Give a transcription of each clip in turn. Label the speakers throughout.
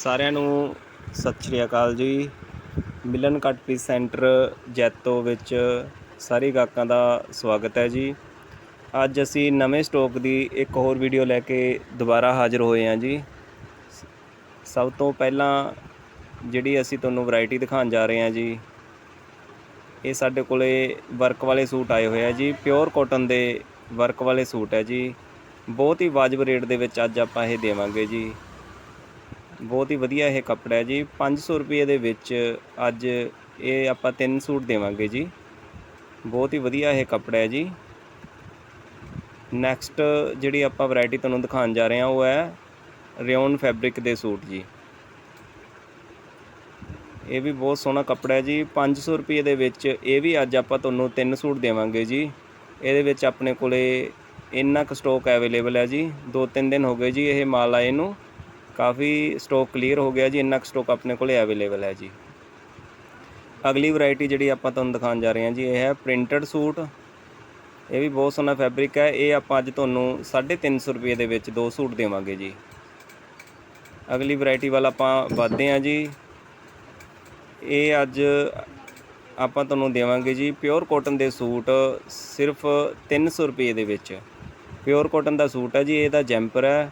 Speaker 1: ਸਾਰਿਆਂ ਨੂੰ ਸਤਿ ਸ਼੍ਰੀ ਅਕਾਲ ਜੀ। ਮਿਲਨ ਕੱਟ ਪੀਸ ਸੈਂਟਰ ਜੈਤੋ ਵਿੱਚ ਸਾਰੇ ਗਾਹਕਾਂ ਦਾ ਸਵਾਗਤ ਹੈ ਜੀ। ਅੱਜ ਅਸੀਂ ਨਵੇਂ ਸਟਾਕ ਦੀ ਇੱਕ ਹੋਰ ਵੀਡੀਓ ਲੈ ਕੇ ਦੁਬਾਰਾ ਹਾਜ਼ਰ ਹੋਏ ਹਾਂ ਜੀ। ਸਭ ਤੋਂ ਪਹਿਲਾਂ ਜਿਹੜੀ ਅਸੀਂ ਤੁਹਾਨੂੰ ਵੈਰਾਈਟੀ ਦਿਖਾਉਣ ਜਾ ਰਹੇ ਹਾਂ ਜੀ, ਇਹ ਸਾਡੇ ਕੋਲੇ ਵਰਕ ਵਾਲੇ ਸੂਟ ਆਏ ਹੋਏ ਆ ਜੀ। ਪਿਓਰ ਕਾਟਨ ਦੇ ਵਰਕ ਵਾਲੇ ਸੂਟ ਹੈ ਜੀ। ਬਹੁਤ ਹੀ ਵਾਜਬ ਰੇਟ ਦੇ ਵਿੱਚ ਅੱਜ ਆਪਾਂ ਇਹ ਦੇਵਾਂਗੇ ਜੀ। ਬਹੁਤ ਹੀ ਵਧੀਆ ਇਹ ਕੱਪੜਾ ਹੈ ਜੀ। 500 ਰੁਪਏ ਦੇ ਵਿੱਚ ਅੱਜ ਇਹ ਆਪਾਂ ਤਿੰਨ ਸੂਟ ਦੇਵਾਂਗੇ ਜੀ। ਬਹੁਤ ਹੀ ਵਧੀਆ ਇਹ ਕੱਪੜਾ ਹੈ ਜੀ। ਨੈਕਸਟ ਜਿਹੜੀ ਆਪਾਂ ਵੈਰਾਈਟੀ ਤੁਹਾਨੂੰ ਦਿਖਾਉਣ ਜਾ ਰਹੇ ਹਾਂ, ਉਹ ਹੈ ਰਿਓਨ ਫੈਬਰਿਕ ਦੇ ਸੂਟ ਜੀ। ਇਹ ਵੀ ਬਹੁਤ ਸੋਹਣਾ ਕੱਪੜਾ ਹੈ ਜੀ। 500 ਰੁਪਏ ਦੇ ਵਿੱਚ ਇਹ ਵੀ ਅੱਜ ਆਪਾਂ ਤੁਹਾਨੂੰ ਤਿੰਨ ਸੂਟ ਦੇਵਾਂਗੇ ਜੀ। ਇਹਦੇ ਵਿੱਚ ਆਪਣੇ ਕੋਲੇ ਇੰਨਾ ਕੁ ਸਟਾਕ ਅਵੇਲੇਬਲ ਹੈ ਜੀ। ਦੋ ਤਿੰਨ ਦਿਨ ਹੋ ਗਏ ਜੀ ਇਹ ਮਾਲ ਆਏ ਨੂੰ। ਕਾਫੀ ਸਟਾਕ ਕਲੀਅਰ ਹੋ ਗਿਆ ਜੀ, ਇੰਨਾ ਕੁ ਸਟਾਕ ਆਪਣੇ ਕੋਲੇ ਅਵੇਲੇਬਲ ਹੈ ਜੀ। ਅਗਲੀ ਵੈਰਾਈਟੀ ਜਿਹੜੀ ਆਪਾਂ ਤੁਹਾਨੂੰ ਦਿਖਾਉਣ ਜਾ ਰਹੇ ਹਾਂ ਜੀ, ਇਹ ਹੈ ਪ੍ਰਿੰਟਡ ਸੂਟ ਇਹ ਵੀ ਬਹੁਤ ਸੋਹਣਾ ਫੈਬਰਿਕ ਹੈ, ਇਹ ਆਪਾਂ ਅੱਜ ਤੁਹਾਨੂੰ 350 ਰੁਪਏ ਦੇ ਵਿੱਚ ਦੋ ਸੂਟ ਦੇਵਾਂਗੇ ਜੀ। ਅਗਲੀ ਵੈਰਾਈਟੀ ਵੱਲ ਆਪਾਂ ਵਧਦੇ ਹਾਂ ਜੀ। ਇਹ ਅੱਜ ਆਪਾਂ ਤੁਹਾਨੂੰ ਦੇਵਾਂਗੇ ਜੀ ਪਿਓਰ ਕਾਟਨ ਦੇ ਸੂਟ, ਸਿਰਫ 300 ਰੁਪਏ ਦੇ ਵਿੱਚ। ਪਿਓਰ ਕਾਟਨ ਦਾ ਸੂਟ ਹੈ ਜੀ, ਇਹਦਾ ਜੈਂਪਰ ਹੈ।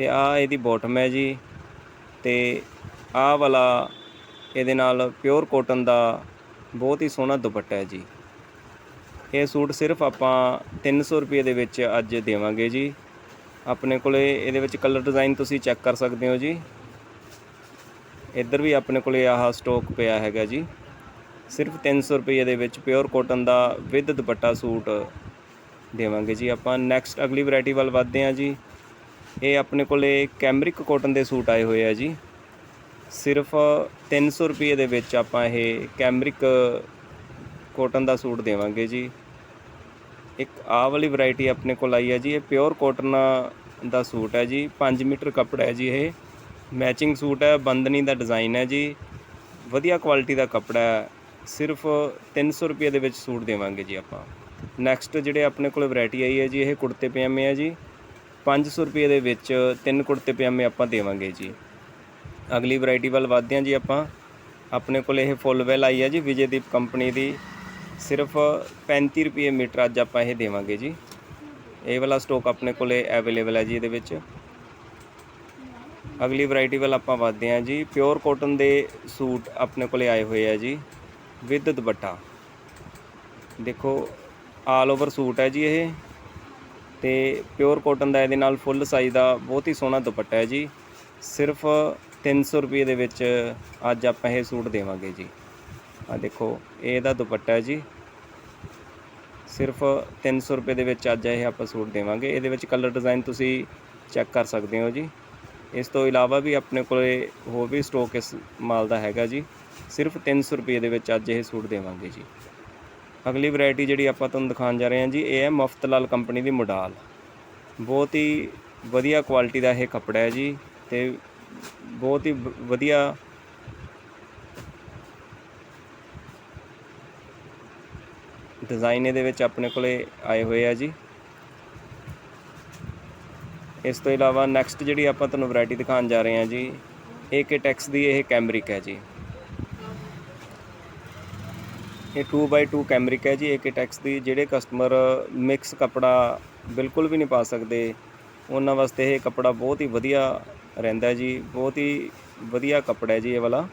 Speaker 1: ਤੇ ਆ ਇਹਦੀ ਬਾਟਮ ਹੈ ਜੀ ਤੇ ਆਹ ਵਾਲਾ ਇਹਦੇ ਨਾਲ ਪਿਓਰ ਕੋਟਨ ਦਾ ਬਹੁਤ ਹੀ ਸੋਹਣਾ ਦੁਪੱਟਾ ਹੈ ਜੀ। ਇਹ ਸੂਟ ਸਿਰਫ ਆਪਾਂ 300 ਰੁਪਏ ਦੇ ਵਿੱਚ ਅੱਜ ਦੇਵਾਂਗੇ ਜੀ। ਆਪਣੇ ਕੋਲੇ ਇਹਦੇ ਵਿੱਚ ਕਲਰ ਡਿਜ਼ਾਈਨ ਤੁਸੀਂ ਚੈੱਕ ਕਰ ਸਕਦੇ ਹੋ ਜੀ। ਇੱਧਰ ਵੀ ਆਪਣੇ ਕੋਲੇ ਆਹ ਸਟਾਕ ਪਿਆ ਹੈਗਾ ਜੀ। ਸਿਰਫ 300 ਰੁਪਏ ਦੇ ਵਿੱਚ ਪਿਓਰ ਕੋਟਨ ਦਾ ਵਿਦ ਦੁਪੱਟਾ ਸੂਟ ਦੇਵਾਂਗੇ ਜੀ ਆਪਾਂ। ਨੈਕਸਟ ਅਗਲੀ ਵੈਰਾਈਟੀ ਵੱਲ ਵਧਦੇ ਹਾਂ ਜੀ। ਇਹ ਆਪਣੇ ਕੋਲੇ ਕੈਮਰਿਕ ਕਾਟਨ ਦੇ ਸੂਟ ਆਏ ਹੋਏ ਆ ਜੀ। ਸਿਰਫ 300 ਰੁਪਏ ਦੇ ਵਿੱਚ ਆਪਾਂ ਇਹ ਕੈਮਰਿਕ ਕਾਟਨ ਦਾ ਸੂਟ ਦੇਵਾਂਗੇ ਜੀ। ਇੱਕ ਆਹ ਵਾਲੀ ਵੈਰਾਈਟੀ ਆਪਣੇ ਕੋਲ ਆਈ ਹੈ ਜੀ, ਇਹ ਪਿਓਰ ਕਾਟਨ ਦਾ ਸੂਟ ਹੈ ਜੀ। 5 ਮੀਟਰ ਕੱਪੜਾ ਹੈ ਜੀ ਇਹ। ਮੈਚਿੰਗ ਸੂਟ ਹੈ, ਬੰਦਨੀ ਦਾ ਡਿਜ਼ਾਈਨ ਹੈ ਜੀ। ਵਧੀਆ ਕੁਆਲਿਟੀ ਦਾ ਕੱਪੜਾ ਹੈ। ਸਿਰਫ 300 ਰੁਪਏ ਦੇ ਵਿੱਚ ਸੂਟ ਦੇਵਾਂਗੇ ਜੀ ਆਪਾਂ। ਨੈਕਸਟ ਜਿਹੜੇ ਆਪਣੇ ਕੋਲ ਵੈਰਾਈਟੀ ਆਈ ਹੈ ਜੀ, ਇਹ ਕੁੜਤੇ ਪਜਾਮੇ ਹੈ ਜੀ। 500 ਰੁਪਏ ਦੇ ਵਿੱਚ ਤਿੰਨ ਕੁੜਤੇ ਪਜਾਮੇ ਆਪਾਂ ਦੇਵਾਂਗੇ ਜੀ। ਅਗਲੀ ਵੈਰਾਈਟੀ ਵੱਲ ਵਧਦੇ ਹਾਂ ਜੀ ਆਪਾਂ। ਆਪਣੇ ਕੋਲ ਇਹ ਫੁੱਲ ਵੈਲ ਆਈ ਹੈ ਜੀ, ਵਿਜੇਦੀਪ ਕੰਪਨੀ ਦੀ। ਸਿਰਫ 35 ਰੁਪਏ ਮੀਟਰ ਅੱਜ ਆਪਾਂ ਇਹ ਦੇਵਾਂਗੇ ਜੀ। ਇਹ ਵਾਲਾ ਸਟਾਕ ਆਪਣੇ ਕੋਲੇ ਅਵੇਲੇਬਲ ਹੈ ਜੀ ਇਹਦੇ ਵਿੱਚ। ਅਗਲੀ ਵੈਰਾਈਟੀ ਵੱਲ ਆਪਾਂ ਵਧਦੇ ਹਾਂ ਜੀ। ਪਿਓਰ ਕਾਟਨ ਦੇ ਸੂਟ ਆਪਣੇ ਕੋਲੇ ਆਏ ਹੋਏ ਆ ਜੀ। ਵਿਦ ਦੁਪੱਟਾ। ਦੇਖੋ ਆਲ ਓਵਰ ਸੂਟ ਹੈ ਜੀ ਇਹ। ਤੇ ਪਿਓਰ ਕਾਟਨ ਦਾ ਇਹਦੇ ਨਾਲ ਫੁੱਲ ਸਾਈਜ਼ ਦਾ ਬਹੁਤ ਹੀ ਸੋਹਣਾ ਦੁਪੱਟਾ ਹੈ ਜੀ। ਸਿਰਫ 300 ਰੁਪਏ ਦੇ ਵਿੱਚ ਅੱਜ ਆਪਾਂ ਇਹ ਸੂਟ ਦੇਵਾਂਗੇ ਜੀ। ਆ ਦੇਖੋ ਇਹ ਇਹਦਾ ਦੁਪੱਟਾ ਹੈ ਜੀ। ਸਿਰਫ 300 ਰੁਪਏ ਦੇ ਵਿੱਚ ਅੱਜ ਇਹ ਆਪਾਂ ਸੂਟ ਦੇਵਾਂਗੇ। ਇਹਦੇ ਵਿੱਚ ਕਲਰ ਡਿਜ਼ਾਈਨ ਤੁਸੀਂ ਚੈੱਕ ਕਰ ਸਕਦੇ ਹੋ ਜੀ। ਇਸ ਤੋਂ ਇਲਾਵਾ ਵੀ ਆਪਣੇ ਕੋਲੇ ਹੋਰ ਵੀ ਸਟਾਕ ਇਸ ਮਾਲ ਦਾ ਹੈਗਾ ਜੀ। ਸਿਰਫ 300 ਰੁਪਏ ਦੇ ਵਿੱਚ ਅੱਜ ਇਹ ਸੂਟ ਦੇਵਾਂਗੇ ਜੀ। ਅਗਲੀ ਵੈਰਾਈਟੀ ਜਿਹੜੀ ਆਪਾਂ ਤੁਹਾਨੂੰ ਦਿਖਾਉਣ ਜਾ ਰਹੇ ਹਾਂ ਜੀ, ਇਹ ਹੈ ਮਫਤਲਾਲ ਕੰਪਨੀ ਦੀ ਮੋਡਾਲ। ਬਹੁਤ ਹੀ ਵਧੀਆ ਕੁਆਲਿਟੀ ਦਾ ਇਹ ਕੱਪੜਾ ਹੈ ਜੀ ਤੇ ਬਹੁਤ ਹੀ ਵ- ਵਧੀਆ ਡਿਜ਼ਾਈਨ ਇਹਦੇ ਵਿੱਚ ਆਪਣੇ ਕੋਲੇ ਆਏ ਹੋਏ ਆ ਜੀ। ਇਸ ਤੋਂ ਇਲਾਵਾ ਨੈਕਸਟ ਜਿਹੜੀ ਆਪਾਂ ਤੁਹਾਨੂੰ ਵੈਰਾਈਟੀ ਦਿਖਾਉਣ ਜਾ ਰਹੇ ਹਾਂ ਜੀ AK ਟੈਕਸ ਦੀ ਇਹ ਕੈਮਰਿਕ ਹੈ ਜੀ। ਇਹ 2x2 ਕੈਮਰਿਕ ਹੈ ਜੀ AK ਟੈਕਸ ਦੀ, ਜਿਹੜੇ ਕਸਟਮਰ ਮਿਕਸ ਕੱਪੜਾ ਬਿਲਕੁਲ ਵੀ ਨਹੀਂ ਪਾ ਸਕਦੇ, ਉਹਨਾਂ ਵਾਸਤੇ ਇਹ ਕੱਪੜਾ ਬਹੁਤ ਹੀ ਵਧੀਆ ਰਹਿੰਦਾ ਜੀ, ਬਹੁਤ ਹੀ ਵਧੀਆ ਕੱਪੜਾ ਹੈ ਜੀ ਇਹ ਵਾਲਾ।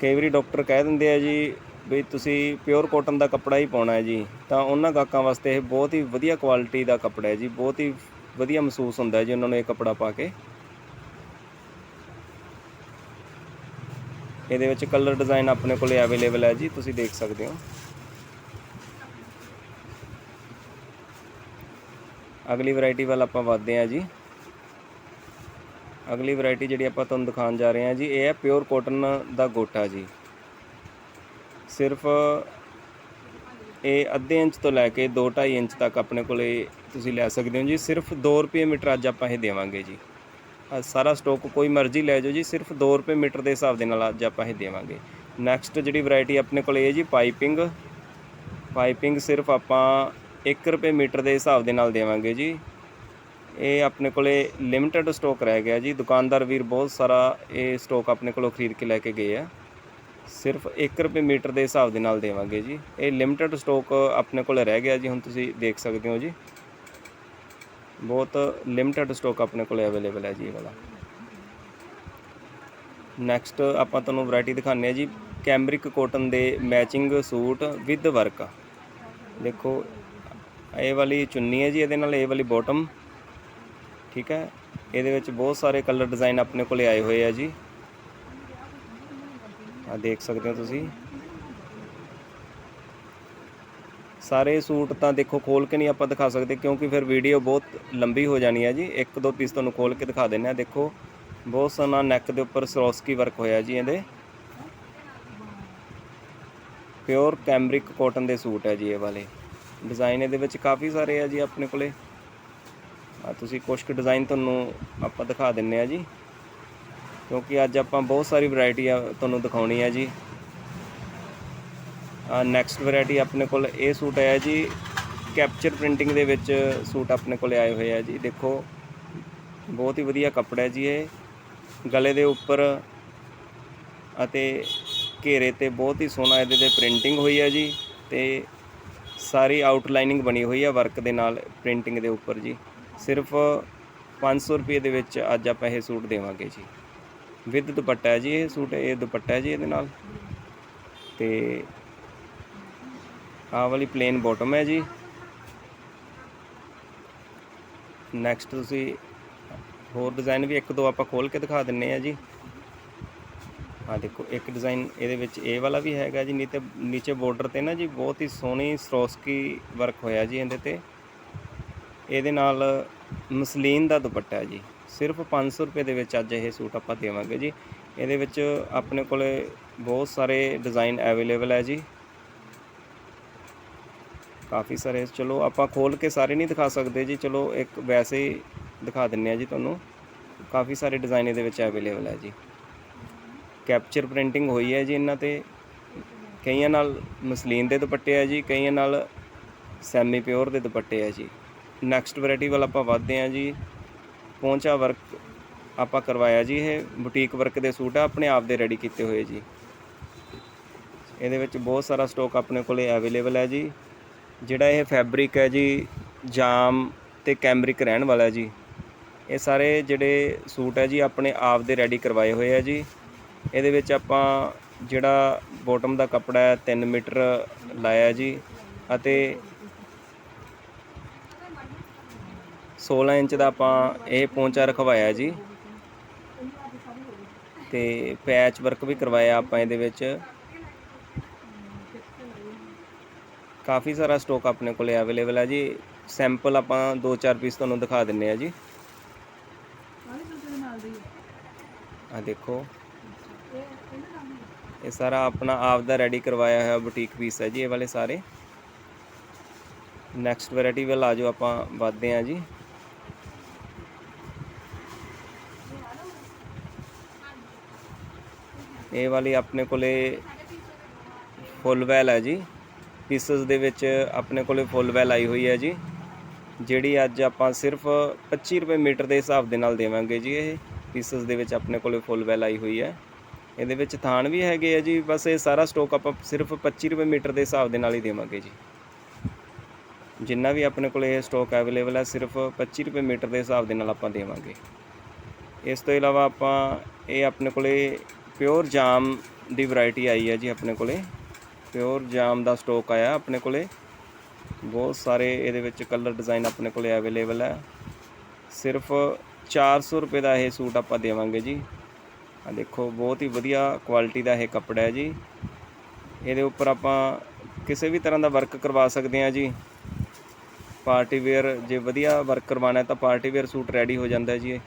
Speaker 1: ਕਈ ਵਾਰੀ ਡਾਕਟਰ ਕਹਿ ਦਿੰਦੇ ਆ ਜੀ ਵੀ ਤੁਸੀਂ ਪਿਓਰ ਕਾਟਨ ਦਾ ਕੱਪੜਾ ਹੀ ਪਾਉਣਾ ਹੈ ਜੀ, ਤਾਂ ਉਹਨਾਂ ਗਾਹਕਾਂ ਵਾਸਤੇ ਇਹ ਬਹੁਤ ਹੀ ਵਧੀਆ ਕੁਆਲਿਟੀ ਦਾ ਕੱਪੜਾ ਹੈ ਜੀ, ਬਹੁਤ ਹੀ ਵਧੀਆ ਮਹਿਸੂਸ ਹੁੰਦਾ ਜੀ ਉਹਨਾਂ ਨੂੰ ਇਹ ਕੱਪੜਾ ਪਾ ਕੇ। ਇਹਦੇ ਵਿੱਚ ਕਲਰ ਡਿਜ਼ਾਈਨ ਆਪਣੇ ਕੋਲੇ ਅਵੇਲੇਬਲ ਹੈ ਜੀ, ਤੁਸੀਂ ਦੇਖ ਸਕਦੇ ਹੋ। ਅਗਲੀ ਵੈਰਾਈਟੀ ਵੱਲ ਆਪਾਂ ਵਧਦੇ ਹਾਂ ਜੀ। ਅਗਲੀ ਵੈਰਾਈਟੀ ਜਿਹੜੀ ਆਪਾਂ ਤੁਹਾਨੂੰ ਦਿਖਾਉਣ ਜਾ ਰਹੇ ਹਾਂ ਜੀ, ਇਹ ਹੈ ਪਿਓਰ ਕਾਟਨ ਦਾ ਗੋਟਾ ਜੀ। ਸਿਰਫ ਇਹ ਅੱਧੇ ਇੰਚ ਤੋਂ ਲੈ ਕੇ 2.5 ਇੰਚ ਤੱਕ ਆਪਣੇ ਕੋਲੇ ਤੁਸੀਂ ਲੈ ਸਕਦੇ ਹੋ ਜੀ। ਸਿਰਫ 2 ਰੁਪਏ ਮੀਟਰ ਅੱਜ ਆਪਾਂ ਇਹ ਦੇਵਾਂਗੇ ਜੀ। ਸਾਰਾ ਸਟਾਕ ਕੋਈ ਮਰਜ਼ੀ ਲੈ ਜਾਓ ਜੀ, ਸਿਰਫ 2 ਰੁਪਏ ਮੀਟਰ ਦੇ ਹਿਸਾਬ ਦੇ ਨਾਲ ਅੱਜ ਆਪਾਂ ਇਹ ਦੇਵਾਂਗੇ। ਨੈਕਸਟ ਜਿਹੜੀ ਵੈਰਾਈਟੀ ਆਪਣੇ ਕੋਲ ਇਹ ਜੀ ਪਾਈਪਿੰਗ ਪਾਈਪਿੰਗ ਸਿਰਫ ਆਪਾਂ 1 ਰੁਪਏ ਮੀਟਰ ਦੇ ਹਿਸਾਬ ਦੇ ਨਾਲ ਦੇਵਾਂਗੇ ਜੀ। ਇਹ ਆਪਣੇ ਕੋਲੇ ਲਿਮਟਿਡ ਸਟਾਕ ਰਹਿ ਗਿਆ ਜੀ। ਦੁਕਾਨਦਾਰ ਵੀਰ ਬਹੁਤ ਸਾਰਾ ਇਹ ਸਟਾਕ ਆਪਣੇ ਕੋਲੋਂ ਖਰੀਦ ਕੇ ਲੈ ਕੇ ਗਏ ਆ। ਸਿਰਫ 1 ਰੁਪਏ ਮੀਟਰ ਦੇ ਹਿਸਾਬ ਦੇ ਨਾਲ ਦੇਵਾਂਗੇ ਜੀ। ਇਹ ਲਿਮਟਿਡ ਸਟਾਕ ਆਪਣੇ ਕੋਲ ਰਹਿ ਗਿਆ ਜੀ, ਹੁਣ ਤੁਸੀਂ ਦੇਖ ਸਕਦੇ ਹੋ ਜੀ। ਬਹੁਤ ਲਿਮਟਿਡ ਸਟਾਕ ਆਪਣੇ ਕੋਲੇ ਅਵੇਲੇਬਲ ਹੈ ਜੀ ਇਹ ਵਾਲਾ। ਨੈਕਸਟ ਆਪਾਂ ਤੁਹਾਨੂੰ ਵੈਰਾਈਟੀ ਦਿਖਾਉਂਦੇ ਆ ਜੀ ਕੈਮਰਿਕ ਕੋਟਨ ਦੇ ਮੈਚਿੰਗ ਸੂਟ ਵਿਦ ਵਰਕ ਦੇਖੋ, ਇਹ ਵਾਲੀ ਚੁੰਨੀ ਹੈ ਜੀ, ਇਹਦੇ ਨਾਲ ਇਹ ਵਾਲੀ ਬਾਟਮ ਠੀਕ ਹੈ, ਇਹਦੇ ਵਿੱਚ ਬਹੁਤ ਸਾਰੇ ਕਲਰ ਡਿਜ਼ਾਈਨ ਆਪਣੇ ਕੋਲੇ ਆਏ ਹੋਏ ਆ ਜੀ। ਆ ਦੇਖ ਸਕਦੇ ਹੋ ਤੁਸੀਂ। ਸਾਰੇ ਸੂਟ ਤਾਂ ਦੇਖੋ ਖੋਲ ਕੇ ਨਹੀਂ ਆਪਾਂ ਦਿਖਾ ਸਕਦੇ, ਕਿਉਂਕਿ ਫਿਰ ਵੀਡੀਓ ਬਹੁਤ ਲੰਬੀ ਹੋ ਜਾਣੀ ਹੈ ਜੀ। ਇੱਕ ਦੋ ਪੀਸ ਤੁਹਾਨੂੰ ਖੋਲ ਕੇ ਦਿਖਾ ਦਿੰਨੇ ਆ ਦੇਖੋ, ਬਹੁਤ ਸੋਹਣਾ ਨੈਕ ਦੇ ਉੱਪਰ ਸਰੋਸਕੀ ਵਰਕ ਹੋਇਆ ਜੀ ਇਹਦੇ। ਪਿਓਰ ਕੈਮਰਿਕ ਕਾਟਨ ਦੇ ਸੂਟ ਹੈ ਜੀ ਇਹ ਵਾਲੇ। ਡਿਜ਼ਾਈਨ ਇਹਦੇ ਵਿੱਚ ਕਾਫੀ ਸਾਰੇ ਆ ਜੀ ਆਪਣੇ ਕੋਲੇ। ਆ ਤੁਸੀਂ ਕੁਝ ਕੁ ਡਿਜ਼ਾਈਨ ਤੁਹਾਨੂੰ ਆਪਾਂ ਦਿਖਾ ਦਿੰਨੇ ਆ ਜੀ। ਕਿਉਂਕਿ ਅੱਜ ਆਪਾਂ ਬਹੁਤ ਸਾਰੀ ਵੈਰਾਈਟੀ ਆ ਤੁਹਾਨੂੰ ਦਿਖਾਉਣੀ ਹੈ ਜੀ। ਨੈਕਸਟ ਵੈਰਾਈਟੀ ਆਪਣੇ ਕੋਲ ਇਹ ਸੂਟ ਆਇਆ ਜੀ ਕੈਪਚਰ ਪ੍ਰਿੰਟਿੰਗ ਦੇ ਵਿੱਚ ਸੂਟ ਆਪਣੇ ਕੋਲ ਆਏ ਹੋਏ ਆ ਜੀ। ਦੇਖੋ, ਬਹੁਤ ਹੀ ਵਧੀਆ ਕੱਪੜਾ ਹੈ ਜੀ ਇਹ। ਗਲੇ ਦੇ ਉੱਪਰ ਅਤੇ ਘੇਰੇ ਤੇ ਬਹੁਤ ਹੀ ਸੋਹਣਾ ਇਹਦੇ ਤੇ ਪ੍ਰਿੰਟਿੰਗ ਹੋਈ ਹੈ ਜੀ ਤੇ ਸਾਰੀ ਆਊਟਲਾਈਨਿੰਗ ਬਣੀ ਹੋਈ ਹੈ ਵਰਕ ਦੇ ਨਾਲ ਪ੍ਰਿੰਟਿੰਗ ਦੇ ਉੱਪਰ ਜੀ। ਸਿਰਫ 500 ਰੁਪਏ ਦੇ ਵਿੱਚ ਅੱਜ ਆਪਾਂ ਇਹ ਸੂਟ ਦੇਵਾਂਗੇ ਜੀ। ਵਿਦ ਦੁਪੱਟਾ ਜੀ ਇਹ ਸੂਟ, ਇਹ ਦੁਪੱਟਾ ਜੀ ਇਹਦੇ ਨਾਲ। ਤੇ ਆਹ ਵਾਲੀ ਪਲੇਨ ਬਾਟਮ ਹੈ ਜੀ। ਨੈਕਸਟ ਤੁਸੀਂ ਹੋਰ ਡਿਜ਼ਾਈਨ ਵੀ ਇੱਕ ਦੋ ਆਪਾਂ ਖੋਲ ਕੇ ਦਿਖਾ ਦਿੰਨੇ ਆ ਜੀ। ਆ ਦੇਖੋ, ਇੱਕ ਡਿਜ਼ਾਈਨ ਇਹਦੇ ਵਿੱਚ ਇਹ ਵਾਲਾ ਵੀ ਹੈਗਾ ਜੀ, ਨੀਤੇ ਨੀਚੇ ਬਾਰਡਰ ਤੇ ਨਾ ਜੀ, ਬਹੁਤ ਹੀ ਸੋਹਣੀ ਸਰੋਸਕੀ ਵਰਕ ਹੋਇਆ ਜੀ ਇਹਦੇ ਤੇ। ਇਹਦੇ ਨਾਲ ਮਸਲੀਨ ਦਾ ਦੁਪੱਟਾ ਜੀ, ਸਿਰਫ 500 ਰੁਪਏ ਦੇ ਵਿੱਚ ਅੱਜ ਇਹ ਸੂਟ ਆਪਾਂ ਦੇਵਾਂਗੇ ਜੀ। ਇਹਦੇ ਵਿੱਚ ਆਪਣੇ ਕੋਲੇ ਬਹੁਤ ਸਾਰੇ ਡਿਜ਼ਾਈਨ ਅਵੇਲੇਬਲ ਹੈ ਜੀ। ਕਾਫੀ ਸਾਰੇ ਚਲੋ ਆਪਾਂ ਖੋਲ ਕੇ ਸਾਰੇ ਨਹੀਂ ਦਿਖਾ ਸਕਦੇ ਜੀ। ਚਲੋ ਇੱਕ ਵੈਸੇ ਹੀ ਦਿਖਾ ਦਿੰਨੇ ਆ ਜੀ ਤੁਹਾਨੂੰ। ਕਾਫੀ ਸਾਰੇ ਡਿਜ਼ਾਈਨ ਇਹਦੇ ਵਿੱਚ ਅਵੇਲੇਬਲ ਹੈ ਜੀ। ਕੈਪਚਰ ਪ੍ਰਿੰਟਿੰਗ ਹੋਈ ਹੈ ਜੀ ਇਹਨਾਂ ਤੇ। ਕਈਆਂ ਨਾਲ ਮਸਲੀਨ ਦੇ ਦੁਪੱਟੇ ਆ ਜੀ, ਕਈਆਂ ਨਾਲ ਸੈਮੀ ਪਿਓਰ ਦੇ ਦੁਪੱਟੇ ਆ ਜੀ। ਨੈਕਸਟ ਵੈਰਾਈਟੀ ਵੱਲ ਆਪਾਂ ਵਧਦੇ ਆ ਜੀ। ਪਹੁੰਚਾ ਵਰਕ ਆਪਾਂ ਕਰਵਾਇਆ ਜੀ ਇਹ। ਬੁਟੀਕ ਵਰਕ ਦੇ ਸੂਟ ਆ, ਆਪਣੇ ਆਪ ਦੇ ਰੈਡੀ ਕੀਤੇ ਹੋਏ ਜੀ। ਇਹਦੇ ਵਿੱਚ ਬਹੁਤ ਸਾਰਾ ਸਟਾਕ ਆਪਣੇ ਕੋਲੇ ਅਵੇਲੇਬਲ ਹੈ ਜੀ। ਜਿਹੜਾ ਇਹ ਫੈਬਰਿਕ ਹੈ ਜੀ, ਜਾਮ ਤੇ ਕੈਮਰਿਕ ਰਹਿਣ ਵਾਲਾ ਜੀ, ਇਹ ਸਾਰੇ ਜਿਹੜੇ ਸੂਟ ਹੈ ਜੀ, ਆਪਣੇ ਆਪ ਦੇ ਰੈਡੀ ਕਰਵਾਏ ਹੋਏ ਆ ਜੀ। ਇਹਦੇ ਵਿੱਚ ਆਪਾਂ ਜਿਹੜਾ ਬੋਟਮ ਦਾ ਕੱਪੜਾ ਹੈ 3 ਮੀਟਰ ਲਾਇਆ ਜੀ ਅਤੇ 16 ਇੰਚ ਦਾ ਆਪਾਂ ਇਹ ਪੌਂਚਾ ਰਖਵਾਇਆ ਜੀ। ਤੇ ਪੈਚ ਵਰਕ ਵੀ ਕਰਵਾਇਆ ਆਪਾਂ ਇਹਦੇ ਵਿੱਚ। ਕਾਫੀ ਸਾਰਾ ਸਟਾਕ ਆਪਣੇ ਕੋਲੇ ਅਵੇਲੇਬਲ ਹੈ ਜੀ। ਸੈਂਪਲ ਆਪਾਂ 2-4 ਪੀਸ ਤੁਹਾਨੂੰ ਦਿਖਾ ਦਿੰਨੇ ਆ ਜੀ। ਆ ਦੇਖੋ। ਇਹ ਸਾਰਾ ਆਪਣਾ ਆਪ ਦਾ ਰੈਡੀ ਕਰਵਾਇਆ ਹੋਇਆ ਬੁਟੀਕ ਪੀਸ ਹੈ ਜੀ ਇਹ ਵਾਲੇ ਸਾਰੇ। ਨੈਕਸਟ ਵੈਰਾਈਟੀ ਵੱਲ ਆ ਜਾਓ ਆਪਾਂ ਵਧਦੇ ਹਾਂ ਜੀ। ਇਹ ਵਾਲੀ ਆਪਣੇ ਕੋਲੇ ਫੁੱਲ ਵੈਲ ਹੈ ਜੀ। ਪੀਸਸ ਦੇ ਵਿੱਚ ਆਪਣੇ ਕੋਲੇ ਫੁੱਲ ਵੈਲ ਆਈ ਹੋਈ ਹੈ ਜੀ। ਜਿਹੜੀ ਅੱਜ ਆਪਾਂ ਸਿਰਫ 25 ਰੁਪਏ ਮੀਟਰ ਦੇ ਹਿਸਾਬ ਦੇ ਨਾਲ ਦੇਵਾਂਗੇ ਜੀ ਇਹ ਪੀਸਸ ਦੇ ਵਿੱਚ ਆਪਣੇ ਕੋਲੇ ਫੁੱਲ ਵੈਲ ਆਈ ਹੋਈ ਹੈ। ਇਹਦੇ ਵਿੱਚ ਥਾਨ ਵੀ ਹੈਗੇ ਆ ਜੀ, ਬਸ ਇਹ ਸਾਰਾ ਸਟਾਕ ਆਪਾਂ ਸਿਰਫ 25 ਰੁਪਏ ਮੀਟਰ ਦੇ ਹਿਸਾਬ ਦੇ ਨਾਲ ਹੀ ਦੇਵਾਂਗੇ ਜੀ। ਜਿੰਨਾ ਵੀ ਆਪਣੇ ਕੋਲੇ ਇਹ ਸਟਾਕ ਅਵੇਲੇਬਲ ਹੈ, ਸਿਰਫ 25 ਰੁਪਏ ਮੀਟਰ ਦੇ ਹਿਸਾਬ ਦੇ ਨਾਲ ਆਪਾਂ ਦੇਵਾਂਗੇ। ਇਸ ਤੋਂ ਇਲਾਵਾ ਆਪਾਂ ਇਹ ਆਪਣੇ ਕੋਲੇ ਪਿਓਰ ਜਾਮ ਦੀ ਵੈਰਾਈਟੀ ਆਈ ਹੈ ਜੀ ਆਪਣੇ ਕੋਲੇ। ਪਿਓਰ ਜਾਮ ਦਾ ਸਟਾਕ ਆਇਆ ਆਪਣੇ ਕੋਲੇ। ਬਹੁਤ ਸਾਰੇ ਇਹਦੇ ਵਿੱਚ ਕਲਰ ਡਿਜ਼ਾਈਨ ਆਪਣੇ ਕੋਲੇ ਅਵੇਲੇਬਲ ਹੈ। ਸਿਰਫ 400 ਰੁਪਏ ਦਾ ਇਹ ਸੂਟ ਆਪਾਂ ਦੇਵਾਂਗੇ ਜੀ। ਆ ਦੇਖੋ, ਬਹੁਤ ਹੀ ਵਧੀਆ ਕੁਆਲਿਟੀ ਦਾ ਇਹ ਕੱਪੜਾ ਹੈ ਜੀ। ਇਹਦੇ ਉੱਪਰ ਆਪਾਂ ਕਿਸੇ ਵੀ ਤਰ੍ਹਾਂ ਦਾ ਵਰਕ ਕਰਵਾ ਸਕਦੇ ਹਾਂ ਜੀ। ਪਾਰਟੀ ਵੇਅਰ ਜੇ ਵਧੀਆ ਵਰਕ ਕਰਵਾਉਣਾ ਹੈ ਤਾਂ ਪਾਰਟੀ ਵੇਅਰ ਸੂਟ ਰੈਡੀ ਹੋ ਜਾਂਦਾ ਜੀ ਇਹ।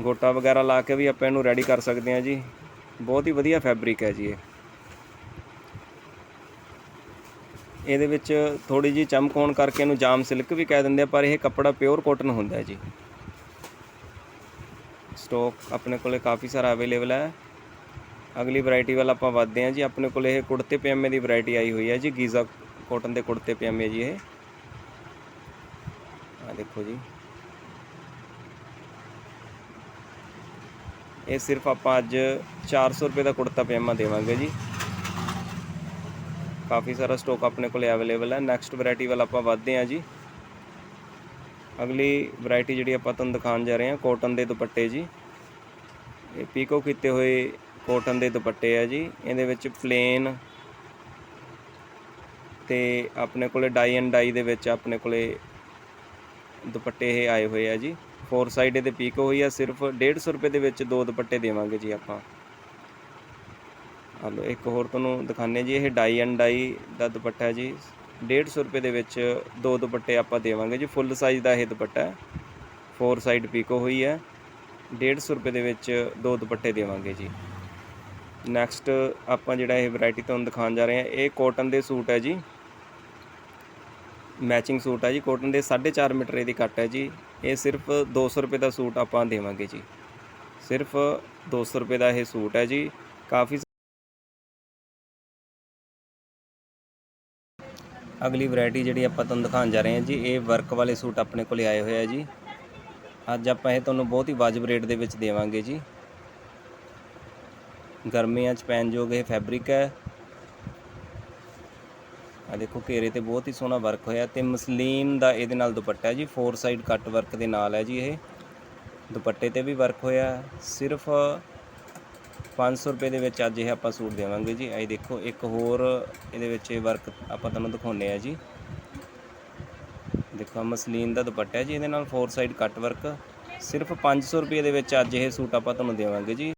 Speaker 1: ਗੋਟਾ ਵਗੈਰਾ ਲਾ ਕੇ ਵੀ ਆਪਾਂ ਇਹਨੂੰ ਰੈਡੀ ਕਰ ਸਕਦੇ ਹਾਂ ਜੀ। ਬਹੁਤ ਹੀ ਵਧੀਆ ਫੈਬਰਿਕ ਹੈ ਜੀ ਇਹ। ਇਹਦੇ ਵਿੱਚ ਥੋੜੀ ਜੀ ਚਮਕ ਹੋਣ ਕਰਕੇ ਇਹਨੂੰ ਜਾਮ ਸਿਲਕ ਵੀ ਕਹਿ ਦਿੰਦੇ ਆ, ਪਰ ਇਹ ਕੱਪੜਾ ਪਿਓਰ ਕਾਟਨ ਹੁੰਦਾ ਹੈ ਜੀ। ਸਟਾਕ ਆਪਣੇ ਕੋਲੇ ਕਾਫੀ ਸਾਰਾ ਅਵੇਲੇਬਲ ਹੈ। ਅਗਲੀ ਵੈਰਾਈਟੀ ਵੱਲ ਆਪਾਂ ਵਧਦੇ ਹਾਂ ਜੀ, ਆਪਣੇ ਕੋਲ ਇਹ ਕੁੜਤੇ ਪਜਾਮੇ ਦੀ ਵੈਰਾਈਟੀ ਆਈ ਹੋਈ ਹੈ ਜੀ, ਗੀਜ਼ਾ ਕਾਟਨ ਦੇ ਕੁੜਤੇ ਪਜਾਮੇ ਜੀ ਇਹ। ਆ ਦੇਖੋ ਜੀ। ਇਹ ਸਿਰਫ ਆਪਾਂ ਅੱਜ 400 ਰੁਪਏ ਦਾ ਕੁੜਤਾ ਪਜਾਮਾ ਦੇਵਾਂਗੇ ਜੀ। ਕਾਫੀ ਸਾਰਾ ਸਟਾਕ ਆਪਣੇ ਕੋਲ ਅਵੇਲੇਬਲ ਹੈ। ਨੈਕਸਟ ਵੈਰਾਈਟੀ ਵੱਲ ਆਪਾਂ ਵਧਦੇ ਹਾਂ ਜੀ। ਅਗਲੀ ਵੈਰਾਈਟੀ ਜਿਹੜੀ ਆਪਾਂ ਤੁਹਾਨੂੰ ਦਿਖਾਉਣ ਜਾ ਰਹੇ ਹਾਂ ਕਾਟਨ ਦੇ ਦੁਪੱਟੇ ਜੀ। ਇਹ ਪੀਕੋ ਕੀਤੇ ਹੋਏ ਕਾਟਨ ਦੇ ਦੁਪੱਟੇ ਆ ਜੀ। ਇਹਦੇ ਵਿੱਚ ਪਲੇਨ ਤੇ ਆਪਣੇ ਕੋਲੇ ਡਾਈ ਐਂਡ ਡਾਈ ਦੇ ਵਿੱਚ ਆਪਣੇ ਕੋਲੇ ਦੁਪੱਟੇ ਇਹ ਆਏ ਹੋਏ ਆ ਜੀ। ਫੋਰ ਸਾਈਡ ਇਹਦੇ ਪੀਕੋ ਹੋਈ ਆ, ਸਿਰਫ 150 ਰੁਪਏ ਦੇ ਵਿੱਚ ਦੋ ਦੁਪੱਟੇ ਦੇਵਾਂਗੇ ਜੀ ਆਪਾਂ। ਹਲੋ ਇੱਕ ਹੋਰ ਤੁਹਾਨੂੰ ਦਿਖਾਣੇ ਜੀ, ਇਹ ਡਾਈ ਐਂਡ ਡਾਈ ਦਾ ਦੁਪੱਟਾ ਹੈ ਜੀ 150 ਰੁਪਏ ਦੇ ਵਿੱਚ ਦੋ ਦੁਪੱਟੇ ਆਪਾਂ ਦੇਵਾਂਗੇ ਜੀ, ਫੁੱਲ ਸਾਈਜ਼ ਦਾ ਇਹ ਦੁਪੱਟਾ ਹੈ। ਫੋਰ ਸਾਈਡ ਪੀਕੋ ਹੋਈ ਹੈ 150 ਰੁਪਏ ਦੇ ਵਿੱਚ ਦੋ ਦੁਪੱਟੇ ਦੇਵਾਂਗੇ ਜੀ। ਨੈਕਸਟ ਆਪਾਂ ਜਿਹੜਾ ਇਹ ਵੈਰਾਈਟੀ ਤੁਹਾਨੂੰ ਦਿਖਾਉਣ ਜਾ ਰਹੇ ਹਾਂ, ਇਹ ਕਾਟਨ ਦੇ ਸੂਟ ਹੈ ਜੀ। ਮੈਚਿੰਗ ਸੂਟ ਹੈ ਜੀ ਕਾਟਨ ਦੇ 4.5 ਮੀਟਰ ਇਹਦੀ ਕੱਟ ਹੈ ਜੀ। ਇਹ ਸਿਰਫ 200 ਰੁਪਏ ਦਾ ਸੂਟ ਆਪਾਂ ਦੇਵਾਂਗੇ ਜੀ। ਸਿਰਫ 200 ਰੁਪਏ ਦਾ ਇਹ ਸੂਟ ਹੈ ਜੀ। ਕਾਫੀ ਅਗਲੀ ਵੈਰਾਈਟੀ ਜਿਹੜੀ ਆਪਾਂ ਤੁਹਾਨੂੰ ਦਿਖਾਉਣ ਜਾ ਰਹੇ ਹਾਂ ਜੀ, ਇਹ ਵਰਕ ਵਾਲੇ ਸੂਟ ਆਪਣੇ ਕੋਲੇ ਆਏ ਹੋਏ ਆ ਜੀ। ਅੱਜ ਆਪਾਂ ਇਹ ਤੁਹਾਨੂੰ ਬਹੁਤ ਹੀ ਵਾਜਬ ਰੇਟ ਦੇ ਵਿੱਚ ਦੇਵਾਂਗੇ ਜੀ। ਗਰਮੀਆਂ 'ਚ ਪਹਿਨ ਯੋਗ ਇਹ ਫੈਬਰਿਕ ਹੈ। ਆ ਦੇਖੋ ਘੇਰੇ ਤੇ ਬਹੁਤ ਹੀ ਸੋਹਣਾ ਵਰਕ ਹੋਇਆ ਤੇ ਮਸਲੀਨ ਦਾ ਇਹਦੇ ਨਾਲ ਦੁਪੱਟਾ ਹੈ ਜੀ ਫੋਰ ਸਾਈਡ ਕੱਟ ਵਰਕ ਦੇ ਨਾਲ ਹੈ ਜੀ ਇਹ। ਦੁਪੱਟੇ ਤੇ ਵੀ ਵਰਕ ਹੋਇਆ, ਸਿਰਫ 500 ਰੁਪਏ ਦੇ ਵਿੱਚ ਅੱਜ ਇਹ ਆਪਾਂ ਸੂਟ ਦੇਵਾਂਗੇ ਜੀ। ਇਹ ਦੇਖੋ, ਇੱਕ ਹੋਰ ਇਹਦੇ ਵਿੱਚ ਇਹ ਵਰਕ ਆਪਾਂ ਤੁਹਾਨੂੰ ਦਿਖਾਉਨੇ ਆ ਜੀ। ਦੇਖੋ ਮਸਲੀਨ ਦਾ ਦੁਪੱਟਾ ਹੈ ਜੀ, ਇਹਦੇ ਨਾਲ ਫੋਰ ਸਾਈਡ ਕੱਟ ਵਰਕ ਸਿਰਫ 500 ਰੁਪਏ ਦੇ ਵਿੱਚ ਅੱਜ ਇਹ ਸੂਟ ਆਪਾਂ ਤੁਹਾਨੂੰ ਦੇਵਾਂਗੇ ਜੀ।